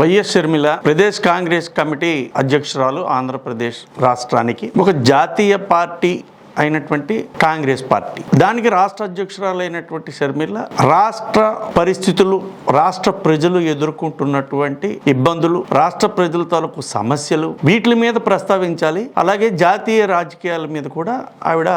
YS Sharmila Pradesh Congress committee అధ్యక్షురాలు ఆంధ్రప్రదేశ్ రాష్ట్రానికి ఒక జాతీయ పార్టీ అయినటువంటి కాంగ్రెస్ పార్టీ. దానికి రాష్ట్ర అధ్యక్షురాలు అయినటువంటి షర్మిల రాష్ట్ర పరిస్థితులు రాష్ట్ర ప్రజలు ఎదుర్కొంటున్నటువంటి ఇబ్బందులు రాష్ట్ర ప్రజల తాలూకు సమస్యలు వీటి మీద ప్రస్తావించాలి. అలాగే జాతీయ రాజకీయాల మీద కూడా ఆవిడ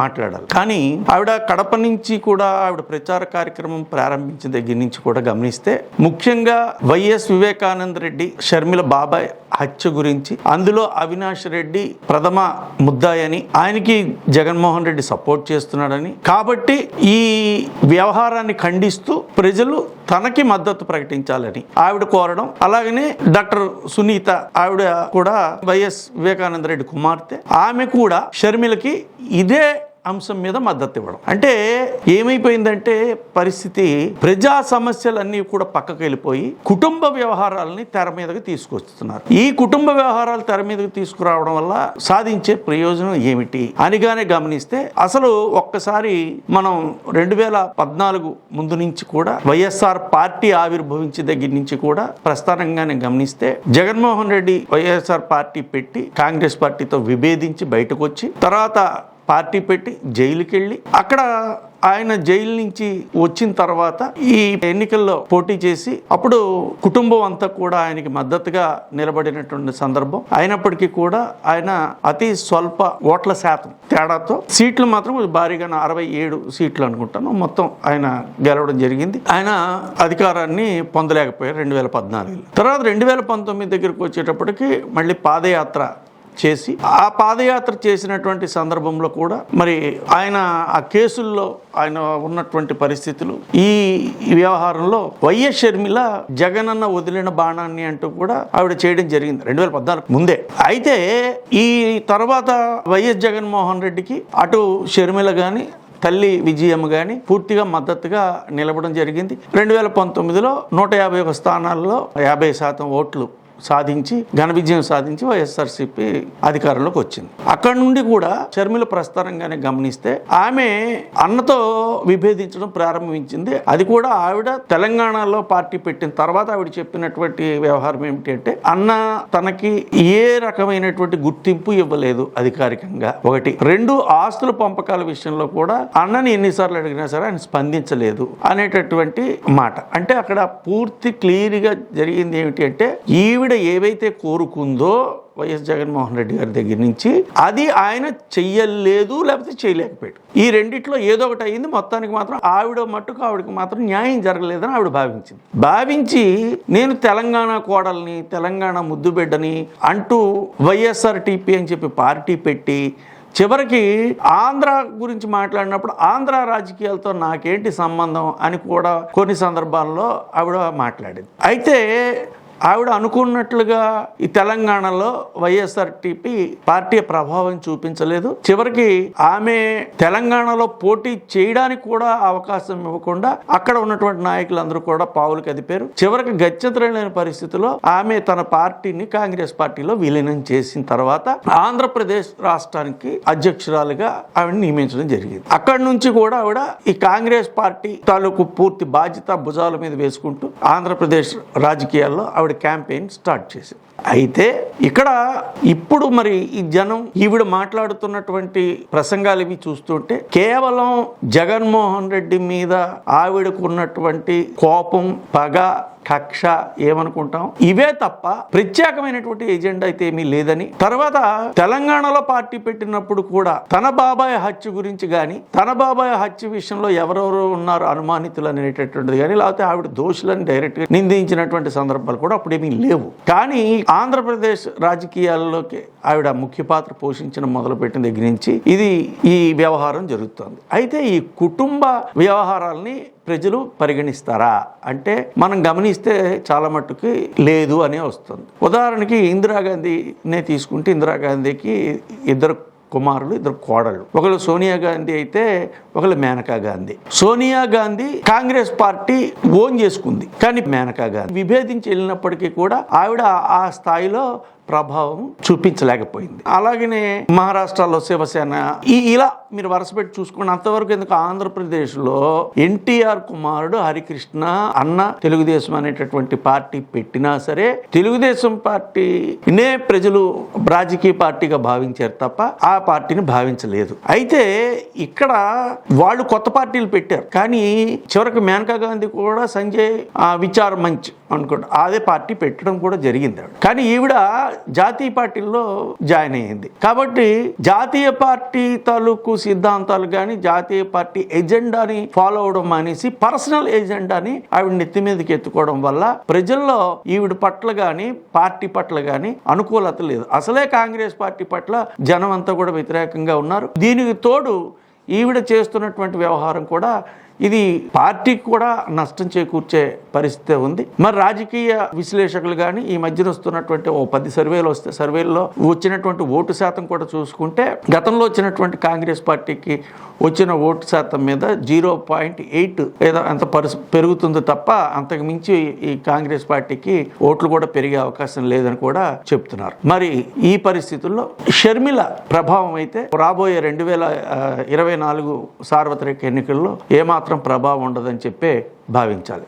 మాట్లాడాలి. కానీ ఆవిడ కడప నుంచి కూడా ఆవిడ ప్రచార కార్యక్రమం ప్రారంభించిన దగ్గర నుంచి కూడా గమనిస్తే ముఖ్యంగా వైఎస్ వివేకానంద రెడ్డి షర్మిల బాబాయ్ హత్య గురించి అందులో అవినాష్ రెడ్డి ప్రథమ ముద్దాయని ఆయనకి జగన్మోహన్ రెడ్డి సపోర్ట్ చేస్తున్నాడని. కాబట్టి ఈ వ్యవహారాన్ని ఖండిస్తూ ప్రజలు తనకి మద్దతు ప్రకటించాలని ఆవిడ కోరడం అలాగనే డాక్టర్ సునీత ఆవిడ కూడా వైఎస్ వివేకానంద రెడ్డి కుమార్తె ఆమె కూడా షర్మిలకి ఇదే అంశం మీద మద్దతు ఇవ్వడం అంటే ఏమైపోయిందంటే పరిస్థితి ప్రజా సమస్యలన్నీ కూడా పక్కకు వెళ్ళిపోయి కుటుంబ వ్యవహారాలని తెర మీదకి తీసుకొస్తున్నారు. ఈ కుటుంబ వ్యవహారాలు తెర మీదకి తీసుకురావడం వల్ల సాధించే ప్రయోజనం ఏమిటి అనిగానే గమనిస్తే అసలు ఒక్కసారి మనం రెండు వేల పద్నాలుగు ముందు నుంచి కూడా వైఎస్ఆర్ పార్టీ ఆవిర్భవించే దగ్గర నుంచి కూడా ప్రస్థానంగానే గమనిస్తే జగన్మోహన్ రెడ్డి వైఎస్ఆర్ పార్టీ పెట్టి కాంగ్రెస్ పార్టీతో విభేదించి బయటకు వచ్చి తర్వాత పార్టీ పెట్టి జైలుకి వెళ్ళి అక్కడ ఆయన జైలు నుంచి వచ్చిన తర్వాత ఈ ఎన్నికల్లో పోటీ చేసి అప్పుడు కుటుంబం అంతా కూడా ఆయనకి మద్దతుగా నిలబడినటువంటి సందర్భం. అయినప్పటికీ కూడా ఆయన అతి స్వల్ప ఓట్ల శాతం తేడాతో సీట్లు మాత్రం భారీగా అరవై ఏడు సీట్లు అనుకుంటాను. మొత్తం ఆయన గెలవడం జరిగింది. ఆయన అధికారాన్ని పొందలేకపోయారు రెండు వేల పద్నాలుగులో. తర్వాత రెండు వేల పంతొమ్మిది దగ్గరకు వచ్చేటప్పటికి మళ్ళీ పాదయాత్ర చేసి ఆ పాదయాత్ర చేసినటువంటి సందర్భంలో కూడా మరి ఆయన ఆ కేసుల్లో ఆయన ఉన్నటువంటి పరిస్థితులు ఈ వ్యవహారంలో వైఎస్ షర్మిల జగనన్న వదిలిన బాణాన్ని అంటూ కూడా ఆవిడ చేయడం జరిగింది రెండు వేల పద్నాలుగు ముందే. అయితే ఈ తర్వాత వైఎస్ జగన్మోహన్ రెడ్డికి అటు షర్మిల కానీ తల్లి విజయం కానీ పూర్తిగా మద్దతుగా నిలవడం జరిగింది. రెండు వేల పంతొమ్మిదిలో నూట యాభై ఒక స్థానాల్లో యాభై శాతం ఓట్లు సాధించి ఘన విజయం సాధించి వైఎస్ఆర్సీపీ అధికారంలోకి వచ్చింది. అక్కడ నుండి కూడా షర్మిల ప్రస్థానంగానే గమనిస్తే ఆమె అన్నతో విభేదించడం ప్రారంభించింది. అది కూడా ఆవిడ తెలంగాణలో పార్టీ పెట్టిన తర్వాత ఆవిడ చెప్పినటువంటి వ్యవహారం ఏమిటి అంటే అన్న తనకి ఏ రకమైనటువంటి గుర్తింపు ఇవ్వలేదు అధికారికంగా. ఒకటి. రెండు ఆస్తుల పంపకాల విషయంలో కూడా అన్నని ఎన్నిసార్లు అడిగినా సరే ఆయన స్పందించలేదు అనేటటువంటి మాట. అంటే అక్కడ పూర్తి క్లియర్గా జరిగింది ఏమిటి అంటే ఈవిడ ఏవైతే కోరుకుందో వైఎస్ జగన్మోహన్ రెడ్డి గారి దగ్గర నుంచి అది ఆయన చెయ్యలేదు లేకపోతే చేయలేకపోయాడు. ఈ రెండిట్లో ఏదో ఒకటి అయింది మొత్తానికి మాత్రం ఆవిడ మట్టుకు ఆవిడకి మాత్రం న్యాయం జరగలేదని ఆవిడ భావించింది. భావించి నేను తెలంగాణ కోడల్ని తెలంగాణ ముద్దుబిడ్డని అంటూ వైఎస్ఆర్ టీపీ అని చెప్పి పార్టీ పెట్టి చివరికి ఆంధ్ర గురించి మాట్లాడినప్పుడు ఆంధ్ర రాజకీయాలతో నాకేంటి సంబంధం అని కూడా కొన్ని సందర్భాల్లో ఆవిడ మాట్లాడింది. అయితే ఆవిడ అనుకున్నట్లుగా ఈ తెలంగాణలో వైఎస్ఆర్టీపీ పార్టీ ప్రభావం చూపించలేదు. చివరికి ఆమె తెలంగాణలో పోటీ చేయడానికి కూడా అవకాశం ఇవ్వకుండా అక్కడ ఉన్నటువంటి నాయకులందరూ కూడా పావులు కదిపారు. చివరికి గచ్చతలేని పరిస్థితిలో ఆమె తన పార్టీని కాంగ్రెస్ పార్టీలో విలీనం చేసిన తర్వాత ఆంధ్రప్రదేశ్ రాష్ట్రానికి అధ్యక్షురాలుగా ఆవిడ నియమించడం జరిగింది. అక్కడి నుంచి కూడా ఆవిడ ఈ కాంగ్రెస్ పార్టీ తాలూకు పూర్తి బాధ్యత భుజాల మీద వేసుకుంటూ ఆంధ్రప్రదేశ్ రాజకీయాల్లో ఆవిడ క్యాంపెయిన్ స్టార్ట్ చేసింది. అయితే ఇక్కడ ఇప్పుడు మరి ఈ జనం ఈవిడ మాట్లాడుతున్నటువంటి ప్రసంగాలు ఇవి చూస్తుంటే కేవలం జగన్మోహన్ రెడ్డి మీద ఆవిడకు ఉన్నటువంటి కోపం పగ కక్ష ఏమనుకుంటాం? ఇవే తప్ప ప్రత్యేకమైనటువంటి ఎజెండా అయితే ఏమీ లేదని. తర్వాత తెలంగాణలో పార్టీ పెట్టినప్పుడు కూడా తన బాబాయ్ హత్య గురించి కానీ తన బాబాయ్ హత్య విషయంలో ఎవరెవరు ఉన్నారు అనుమానితులు అనేటటువంటిది కానీ లేకపోతే ఆవిడ దోషులను డైరెక్ట్గా నిందించినటువంటి సందర్భాలు కూడా అప్పుడేమీ లేవు. కానీ ఆంధ్రప్రదేశ్ రాజకీయాల్లోకి ఆవిడ ముఖ్య పాత్ర పోషించిన మొదలుపెట్టిన దగ్గర నుంచి ఇది ఈ వ్యవహారం జరుగుతోంది. అయితే ఈ కుటుంబ వ్యవహారాల్ని ప్రజలు పరిగణిస్తారా? అంటే మనం గమనిస్తే చాలా మట్టుకి లేదు అనే వస్తుంది. ఉదాహరణకి ఇందిరాగాంధీనే తీసుకుంటే ఇందిరాగాంధీకి ఇద్దరు కుమారులు ఇద్దరు కోడళ్ళు. ఒకళ్ళు సోనియా గాంధీ అయితే ఒకళ్ళు మేనకా గాంధీ. సోనియా గాంధీ కాంగ్రెస్ పార్టీ ఓన్ చేసుకుంది. కానీ మేనకా గాంధీ విభేదించి వెళ్ళినప్పటికీ కూడా ఆవిడ ఆ స్థాయిలో ప్రభావం చూపించలేకపోయింది. అలాగనే మహారాష్ట్రలో శివసేన ఈ ఇలా మీరు వరుసపెట్టి చూసుకున్న చూసుకోండి అంతవరకు ఎందుకు ఆంధ్రప్రదేశ్లో ఎన్టీఆర్ కుమారుడు హరికృష్ణ అన్న తెలుగుదేశం అనేటటువంటి పార్టీ పెట్టినా సరే తెలుగుదేశం పార్టీనే ప్రజలు రాజకీయ పార్టీగా భావించారు తప్ప ఆ పార్టీని భావించలేదు. అయితే ఇక్కడ వాళ్ళు కొత్త పార్టీలు పెట్టారు. కానీ చివరికి మేనకా గాంధీ కూడా సంజయ్ ఆ, విచార్ మంచ్ అనుకుంటా అదే పార్టీ పెట్టడం కూడా జరిగింది. కానీ ఈవిడ జాతీయ పార్టీల్లో జాయిన్ అయ్యింది. కాబట్టి జాతీయ పార్టీ తాలూకు సిద్ధాంతాలు కానీ జాతీయ పార్టీ ఎజెండాని ఫాలో అవడం మానేసి పర్సనల్ ఎజెండాని ఆవిడ నెత్తి మీదకి ఎత్తుకోవడం వల్ల ప్రజల్లో ఈవిడ పట్ల కానీ పార్టీ పట్ల కానీ అనుకూలత లేదు. అసలే కాంగ్రెస్ పార్టీ పట్ల జనం అంతా కూడా వ్యతిరేకంగా ఉన్నారు. దీనికి తోడు ఈవిడ చేస్తున్నటువంటి వ్యవహారం కూడా ఇది పార్టీకి కూడా నష్టం చేకూర్చే పరిస్థితి ఉంది. మరి రాజకీయ విశ్లేషకులు కానీ ఈ మధ్యన వస్తున్నటువంటి ఓ పది సర్వేలు వస్తే సర్వేల్లో వచ్చినటువంటి ఓటు శాతం కూడా చూసుకుంటే గతంలో వచ్చినటువంటి కాంగ్రెస్ పార్టీకి వచ్చిన ఓటు శాతం మీద జీరో పాయింట్ ఎయిట్ లేదా అంత పరిస్ పెరుగుతుంది తప్ప అంతకు మించి ఈ కాంగ్రెస్ పార్టీకి ఓట్లు కూడా పెరిగే అవకాశం లేదని కూడా చెప్తున్నారు. మరి ఈ పరిస్థితుల్లో షర్మిల ప్రభావం అయితే రాబోయే రెండు వేల ఇరవై నాలుగు సార్వత్రిక ఎన్నికల్లో ఏమాత్రం ఏమాత్రం ప్రభావం ఉండదని చెప్పే భావించాలి.